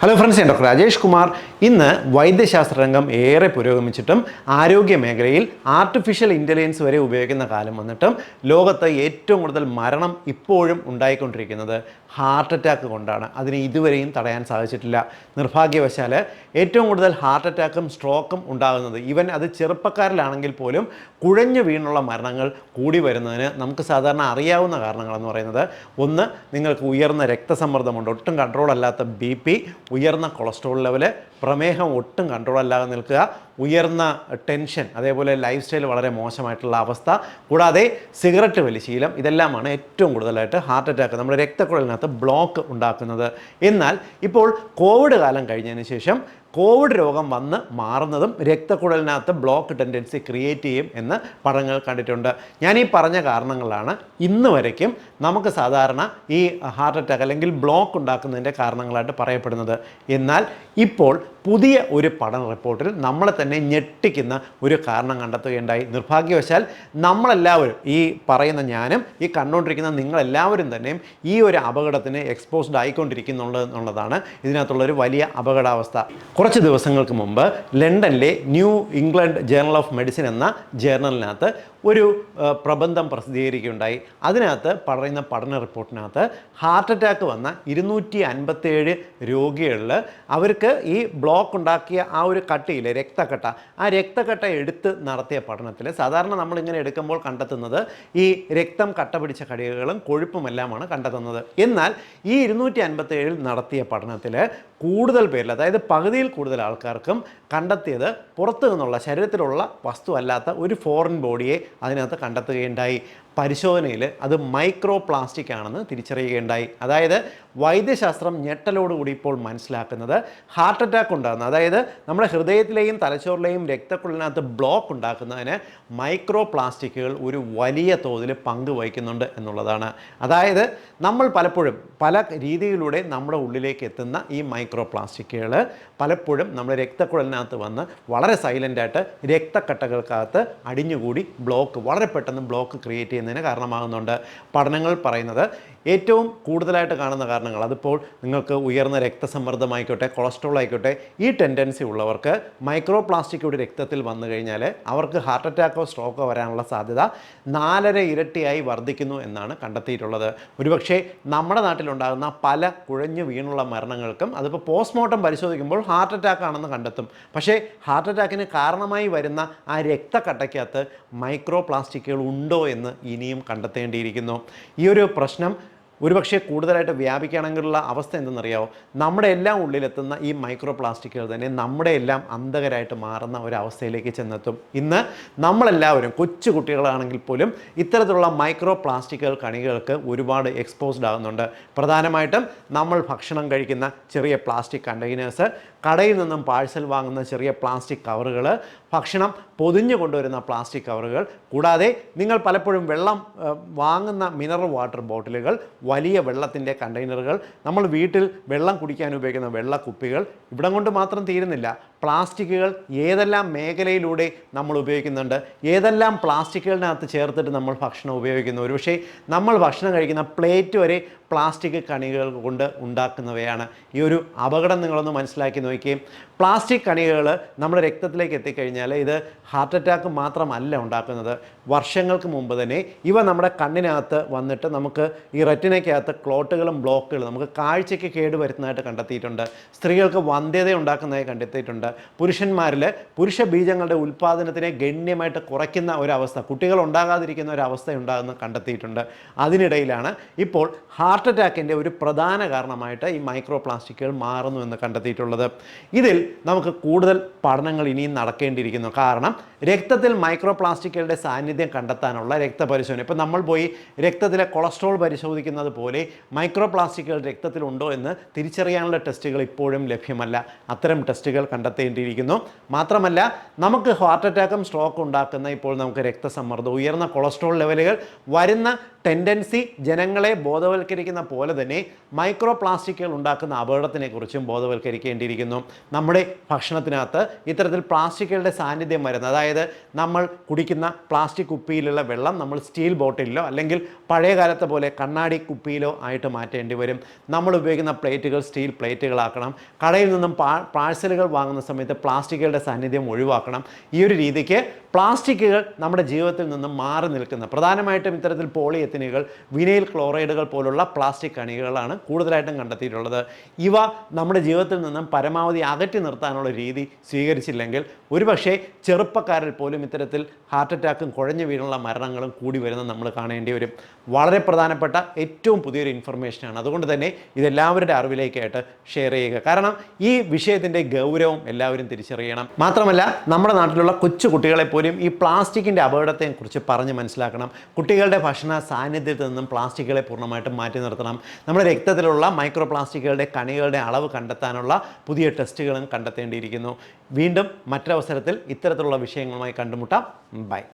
Hello friends ഞാൻ doctor Rajesh Kumar ഇന്ന് വൈദ്യശാസ്ത്ര രംഗം ഏറെ പുരോഗമിച്ചിട്ടും ആരോഗ്യ മേഖലയിൽ ആർട്ടിഫിഷ്യൽ ഇന്റലിജൻസ് വരെ ഉപയോഗിക്കുന്ന കാലം വന്നിട്ടും ലോകത്ത് ഏറ്റവും കൂടുതൽ മരണം ഇപ്പോഴും ഉണ്ടായിക്കൊണ്ടിരിക്കുന്നത് ഹാർട്ട് അറ്റാക്ക് കൊണ്ടാണ്. അതിനെ ഇതുവരെയും തടയാൻ സാധിച്ചിട്ടില്ല. നിർഭാഗ്യവശാൽ ഏറ്റവും കൂടുതൽ ഹാർട്ട് അറ്റാക്കും സ്ട്രോക്കും ഉണ്ടാകുന്നത് ഇവൻ അത് ചെറുപ്പക്കാരിലാണെങ്കിൽ പോലും കുഴഞ്ഞു വീണുള്ള മരണങ്ങൾ കൂടി വരുന്നതിന് നമുക്ക് സാധാരണ അറിയാവുന്ന കാരണങ്ങളെന്ന് പറയുന്നത് ഒന്ന് നിങ്ങൾക്ക് ഉയർന്ന രക്തസമ്മർദ്ദമുണ്ട് ഒട്ടും കൺട്രോൾ അല്ലാത്ത ബി ഉയർന്ന കൊളസ്ട്രോൾ ലെവൽ പ്രമേഹം ഒട്ടും കൺട്രോൾ അല്ലാതെ നിൽക്കുക ഉയർന്ന ടെൻഷൻ അതേപോലെ ലൈഫ് സ്റ്റൈൽ വളരെ മോശമായിട്ടുള്ള അവസ്ഥ കൂടാതെ സിഗരറ്റ് വലിശീലം ഇതെല്ലാമാണ് ഏറ്റവും കൂടുതലായിട്ട് ഹാർട്ട് അറ്റാക്ക് നമ്മുടെ രക്തക്കുഴലിനകത്ത് ബ്ലോക്ക് ഉണ്ടാക്കുന്നത്. എന്നാൽ ഇപ്പോൾ കോവിഡ് കാലം കഴിഞ്ഞതിന് ശേഷം കോവിഡ് രോഗം വന്ന് മാറുന്നതും രക്തക്കുഴലിനകത്ത് ബ്ലോക്ക് ടെൻഡൻസി ക്രിയേറ്റ് ചെയ്യും എന്ന് പഠനങ്ങൾ കണ്ടിട്ടുണ്ട്. ഞാൻ ഈ പറഞ്ഞ കാരണങ്ങളാണ് ഇന്ന് വരയ്ക്കും നമുക്ക് സാധാരണ ഈ ഹാർട്ട് അറ്റാക്ക് അല്ലെങ്കിൽ ബ്ലോക്ക് ഉണ്ടാക്കുന്നതിന്റെ കാരണങ്ങളായിട്ട് പറയപ്പെടുന്നത്. എന്നാൽ ഇപ്പോൾ പുതിയ ഒരു പഠന റിപ്പോർട്ടിൽ നമ്മളെ തന്നെ ഞെട്ടിക്കുന്ന ഒരു കാരണം കണ്ടെത്തുകയുണ്ടായി. നിർഭാഗ്യവശാൽ നമ്മളെല്ലാവരും ഈ പറയുന്ന ഞാനും ഈ കണ്ടുകൊണ്ടിരിക്കുന്ന നിങ്ങളെല്ലാവരും തന്നെയും ഈ ഒരു അപകടത്തിന് എക്സ്പോസ്ഡ് ആയിക്കൊണ്ടിരിക്കുന്നുള്ളത് എന്നുള്ളതാണ് ഇതിനകത്തുള്ള ഒരു വലിയ അപകടാവസ്ഥ. കുറച്ച് ദിവസങ്ങൾക്ക് മുമ്പ് ലണ്ടനിലെ New England Journal of Medicine എന്ന ജേർണലിനകത്ത് ഒരു പ്രബന്ധം പ്രസിദ്ധീകരിക്കുകയുണ്ടായി. അതിനകത്ത് പറയുന്ന പഠന റിപ്പോർട്ടിനകത്ത് ഹാർട്ട് അറ്റാക്ക് വന്ന ഇരുന്നൂറ്റി അൻപത്തേഴ് രോഗികളിൽ അവർക്ക് ഈ ബ്ലോക്ക് ഉണ്ടാക്കിയ ആ ഒരു കട്ടിയിലെ രക്തക്കട്ട ആ രക്തക്കട്ട എടുത്ത് നടത്തിയ പഠനത്തിൽ സാധാരണ നമ്മളിങ്ങനെ എടുക്കുമ്പോൾ കണ്ടെത്തുന്നത് ഈ രക്തം കട്ട പിടിച്ച കടികകളും കൊഴുപ്പുമെല്ലാമാണ് കണ്ടെത്തുന്നത്. എന്നാൽ ഈ ഇരുന്നൂറ്റി അൻപത്തേഴിൽ നടത്തിയ പഠനത്തിൽ കൂടുതൽ പേരിൽ അതായത് പകുതിയിൽ കൂടുതൽ ആൾക്കാർക്കും കണ്ടെത്തിയത് പുറത്തു നിന്നുള്ള ശരീരത്തിലുള്ള വസ്തു അല്ലാത്ത ഒരു ഫോറിൻ ബോഡിയെ അതിനകത്ത് കണ്ടെത്തുകയുണ്ടായി. പരിശോധനയിൽ അത് മൈക്രോ പ്ലാസ്റ്റിക് ആണെന്ന് തിരിച്ചറിയുകയുണ്ടായി. അതായത് വൈദ്യശാസ്ത്രം ഞെട്ടലോടുകൂടി ഇപ്പോൾ മനസ്സിലാക്കുന്നത് ഹാർട്ട് അറ്റാക്ക് ഉണ്ടാകുന്ന. അതായത് നമ്മുടെ ഹൃദയത്തിലെയും തലച്ചോറിലെയും രക്തക്കുഴലിനകത്ത് ബ്ലോക്ക് ഉണ്ടാക്കുന്നതിന് മൈക്രോ പ്ലാസ്റ്റിക്കുകൾ ഒരു വലിയ തോതിൽ പങ്ക് വഹിക്കുന്നുണ്ട് എന്നുള്ളതാണ്. അതായത് നമ്മൾ പലപ്പോഴും പല രീതിയിലൂടെ നമ്മുടെ ഉള്ളിലേക്ക് എത്തുന്ന ഈ മൈക്രോ പ്ലാസ്റ്റിക്കുകൾ പലപ്പോഴും നമ്മുടെ രക്തക്കുഴലിനകത്ത് വന്ന് വളരെ സൈലന്റായിട്ട് രക്തക്കട്ടകൾക്കകത്ത് അടിഞ്ഞുകൂടി ബ്ലോക്ക് വളരെ പെട്ടെന്ന് ബ്ലോക്ക് ക്രിയേറ്റ് ചെയ്യുന്നതിന് കാരണമാകുന്നുണ്ട് പഠനങ്ങൾ പറയുന്നത്. ഏറ്റവും കൂടുതലായിട്ട് കാണുന്ന കാരണങ്ങൾ അതിപ്പോൾ നിങ്ങൾക്ക് ഉയർന്ന രക്തസമ്മർദ്ദമായിക്കോട്ടെ കൊളസ്ട്രോൾ ആയിക്കോട്ടെ ഈ ടെൻഡൻസി ഉള്ളവർക്ക് മൈക്രോ പ്ലാസ്റ്റിക് കൂടി രക്തത്തിൽ വന്നു കഴിഞ്ഞാൽ അവർക്ക് ഹാർട്ട് അറ്റാക്കോ സ്ട്രോക്കോ വരാനുള്ള സാധ്യത നാലര ഇരട്ടിയായി വർദ്ധിക്കുന്നു എന്നാണ് കണ്ടെത്തിയിട്ടുള്ളത്. ഒരുപക്ഷേ നമ്മുടെ നാട്ടിലുണ്ടാകുന്ന പല കുഴഞ്ഞു വീണുള്ള മരണങ്ങൾക്കും അതിപ്പോൾ പോസ്റ്റ്മോർട്ടം പരിശോധിക്കുമ്പോൾ ഹാർട്ട് അറ്റാക്ക് ആണെന്ന് കണ്ടെത്തും. പക്ഷേ ഹാർട്ട് അറ്റാക്കിന് കാരണമായി വരുന്ന ആ രക്തക്കട്ടയ്ക്കകത്ത് മൈക്രോ പ്ലാസ്റ്റിക്കുകൾ ഉണ്ടോ എന്ന് ഇനിയും കണ്ടെത്തേണ്ടിയിരിക്കുന്നു. ഈ ഒരു പ്രശ്നം ഒരുപക്ഷെ കൂടുതലായിട്ട് വ്യാപിക്കുകയാണെങ്കിലുള്ള അവസ്ഥ എന്തെന്നറിയാമോ നമ്മുടെ എല്ലാം ഉള്ളിലെത്തുന്ന ഈ മൈക്രോ പ്ലാസ്റ്റിക്കുകൾ തന്നെ നമ്മുടെ എല്ലാം അന്ധകരായിട്ട് മാറുന്ന ഒരു അവസ്ഥയിലേക്ക് ചെന്നെത്തും. ഇന്ന് നമ്മളെല്ലാവരും കൊച്ചു കുട്ടികളാണെങ്കിൽ പോലും ഇത്തരത്തിലുള്ള മൈക്രോ പ്ലാസ്റ്റിക്കുകൾ കണികൾക്ക് ഒരുപാട് എക്സ്പോസ്ഡ് ആകുന്നുണ്ട്. പ്രധാനമായിട്ടും നമ്മൾ ഭക്ഷണം കഴിക്കുന്ന ചെറിയ പ്ലാസ്റ്റിക് കണ്ടെയ്നേഴ്സ് കടയിൽ നിന്നും പാഴ്സൽ വാങ്ങുന്ന ചെറിയ പ്ലാസ്റ്റിക് കവറുകൾ ഭക്ഷണം പൊതിഞ്ഞു കൊണ്ടുവരുന്ന പ്ലാസ്റ്റിക് കവറുകൾ കൂടാതെ നിങ്ങൾ പലപ്പോഴും വെള്ളം വാങ്ങുന്ന മിനറൽ വാട്ടർ ബോട്ടിലുകൾ വലിയ വെള്ളത്തിന്റെ കണ്ടെയ്നറുകൾ നമ്മൾ വീട്ടിൽ വെള്ളം കുടിക്കാൻ ഉപയോഗിക്കുന്ന വെള്ളക്കുപ്പികൾ ഇവിടം കൊണ്ട് മാത്രം തീരുന്നില്ല. പ്ലാസ്റ്റിക്കുകൾ ഏതെല്ലാം മേഖലയിലൂടെ നമ്മൾ ഉപയോഗിക്കുന്നുണ്ട്? ഏതെല്ലാം പ്ലാസ്റ്റിക്കുകളിനകത്ത് ചേർത്തിട്ട് നമ്മൾ ഭക്ഷണം ഉപയോഗിക്കുന്നു? ഒരുപക്ഷെ നമ്മൾ ഭക്ഷണം കഴിക്കുന്ന പ്ലേറ്റ് വരെ പ്ലാസ്റ്റിക് കണികകൾ കൊണ്ട് ഉണ്ടാക്കുന്നവയാണ്. ഈ ഒരു അപകടം നിങ്ങളൊന്ന് മനസ്സിലാക്കി നോക്കുകയും പ്ലാസ്റ്റിക് കണികകൾ നമ്മുടെ രക്തത്തിലേക്ക് എത്തിക്കഴിഞ്ഞാൽ ഇത് ഹാർട്ട് അറ്റാക്ക് മാത്രമല്ല ഉണ്ടാക്കുന്നത്. വർഷങ്ങൾക്ക് മുമ്പ് തന്നെ ഇവ നമ്മുടെ കണ്ണിനകത്ത് വന്നിട്ട് നമുക്ക് ഈ റെറ്റിനയ്ക്കകത്ത് ക്ലോട്ടുകളും ബ്ലോക്കുകളും നമുക്ക് കാഴ്ചയ്ക്ക് കേട് വരുന്നതായിട്ട് കണ്ടെത്തിയിട്ടുണ്ട്. സ്ത്രീകൾക്ക് വന്ധ്യത ഉണ്ടാക്കുന്നതായി കണ്ടെത്തിയിട്ടുണ്ട്. പുരുഷന്മാരിൽ പുരുഷ ബീജങ്ങളുടെ ഉൽപ്പാദനത്തിനെ ഗണ്യമായിട്ട് കുറയ്ക്കുന്ന ഒരവസ്ഥ കുട്ടികൾ ഉണ്ടാകാതിരിക്കുന്ന ഒരവസ്ഥ ഉണ്ടാകുന്ന കണ്ടെത്തിയിട്ടുണ്ട്. അതിനിടയിലാണ് ഇപ്പോൾ ഹാർട്ട് അറ്റാക്കിന്റെ ഒരു പ്രധാന കാരണമായിട്ട് ഈ മൈക്രോ പ്ലാസ്റ്റിക്കുകൾ മാറുന്നു എന്ന് കണ്ടെത്തിയിട്ടുള്ളത്. ഇതിൽ നമുക്ക് കൂടുതൽ പഠനങ്ങൾ ഇനിയും നടക്കേണ്ടിയിരിക്കുന്നു. കാരണം രക്തത്തിൽ മൈക്രോ പ്ലാസ്റ്റിക്കുകളുടെ സാന്നിധ്യം കണ്ടെത്താനുള്ള രക്തപരിശോധന. ഇപ്പോൾ നമ്മൾ പോയി രക്തത്തിലെ കൊളസ്ട്രോൾ പരിശോധിക്കുന്നത് പോലെ മൈക്രോ പ്ലാസ്റ്റിക്കുകൾ രക്തത്തിലുണ്ടോ എന്ന് തിരിച്ചറിയാനുള്ള ടെസ്റ്റുകൾ ഇപ്പോഴും ലഭ്യമല്ല. അത്തരം ടെസ്റ്റുകൾ കണ്ടെത്തി കണ്ടെത്തേണ്ടിയിരിക്കുന്നു. മാത്രമല്ല നമുക്ക് ഹാർട്ട് അറ്റാക്കും സ്ട്രോക്കും ഉണ്ടാക്കുന്ന ഇപ്പോൾ നമുക്ക് രക്തസമ്മർദ്ദം ഉയർന്ന കൊളസ്ട്രോൾ ലെവലുകൾ വരുന്ന ടെൻഡൻസി ജനങ്ങളെ ബോധവൽക്കരിക്കുന്ന പോലെ തന്നെ മൈക്രോ പ്ലാസ്റ്റിക്കുകൾ ഉണ്ടാക്കുന്ന അപകടത്തിനെക്കുറിച്ചും ബോധവൽക്കരിക്കേണ്ടിയിരിക്കുന്നു. നമ്മുടെ ഭക്ഷണത്തിനകത്ത് ഇത്തരത്തിൽ പ്ലാസ്റ്റിക്കുകളുടെ സാന്നിധ്യം വരുന്നത് അതായത് നമ്മൾ കുടിക്കുന്ന പ്ലാസ്റ്റിക് കുപ്പിയിലുള്ള വെള്ളം നമ്മൾ സ്റ്റീൽ ബോട്ടിലിലോ അല്ലെങ്കിൽ പഴയ കാലത്തെ പോലെ കണ്ണാടി കുപ്പിയിലോ ആയിട്ട് മാറ്റേണ്ടി വരും. നമ്മൾ ഉപയോഗിക്കുന്ന പ്ലേറ്റുകൾ സ്റ്റീൽ പ്ലേറ്റുകളാക്കണം. കടയിൽ നിന്നും പാഴ്സലുകൾ വാങ്ങുന്ന സമയത്ത് പ്ലാസ്റ്റിക്കുകളുടെ സാന്നിധ്യം ഒഴിവാക്കണം. ഈ ഒരു രീതിക്ക് പ്ലാസ്റ്റിക്കുകൾ നമ്മുടെ ജീവിതത്തിൽ നിന്നും മാറി നിൽക്കുന്ന. പ്രധാനമായിട്ടും ഇത്തരത്തിൽ പോളിയെത്തിനുകൾ വിനൈൽ ക്ലോറൈഡുകൾ പോലുള്ള പ്ലാസ്റ്റിക് കണികകളാണ് കൂടുതലായിട്ടും കണ്ടെത്തിയിട്ടുള്ളത്. ഇവ നമ്മുടെ ജീവിതത്തിൽ നിന്നും പരമാവധി അകറ്റി നിർത്താനുള്ള രീതി സ്വീകരിച്ചില്ലെങ്കിൽ ഒരുപക്ഷെ ചെറുപ്പക്കാരിൽ പോലും ഇത്തരത്തിൽ ഹാർട്ട് അറ്റാക്കും കുഴഞ്ഞു വീണുള്ള മരണങ്ങളും കൂടി വരുന്ന നമ്മൾ കാണേണ്ടി വരും. വളരെ പ്രധാനപ്പെട്ട ഏറ്റവും പുതിയൊരു ഇൻഫർമേഷനാണ് അതുകൊണ്ട് തന്നെ ഇതെല്ലാവരുടെ അറിവിലേക്കായിട്ട് ഷെയർ ചെയ്യുക. കാരണം ഈ വിഷയത്തിന്റെ ഗൗരവം എല്ലാവരും തിരിച്ചറിയണം. മാത്രമല്ല നമ്മുടെ നാട്ടിലുള്ള കൊച്ചു കുട്ടികളെ പോലും ഈ പ്ലാസ്റ്റിക്കിന്റെ അപകടത്തെക്കുറിച്ച് പറഞ്ഞ് മനസ്സിലാക്കണം. കുട്ടികളുടെ ഭക്ഷണ സാന്നിധ്യത്തിൽ നിന്നും പ്ലാസ്റ്റിക്കുകളെ പൂർണമായിട്ടും മാറ്റി നിർത്തണം. നമ്മുടെ രക്തത്തിലുള്ള മൈക്രോ പ്ലാസ്റ്റിക്കുകളുടെ കണികളുടെ അളവ് കണ്ടെത്താനുള്ള പുതിയ ടെസ്റ്റുകളും കണ്ടെത്തേണ്ടിയിരിക്കുന്നു. വീണ്ടും മറ്റൊരവസരത്തിൽ ഇത്തരത്തിലുള്ള വിഷയങ്ങളുമായി കണ്ടുമുട്ടാം. ബൈ.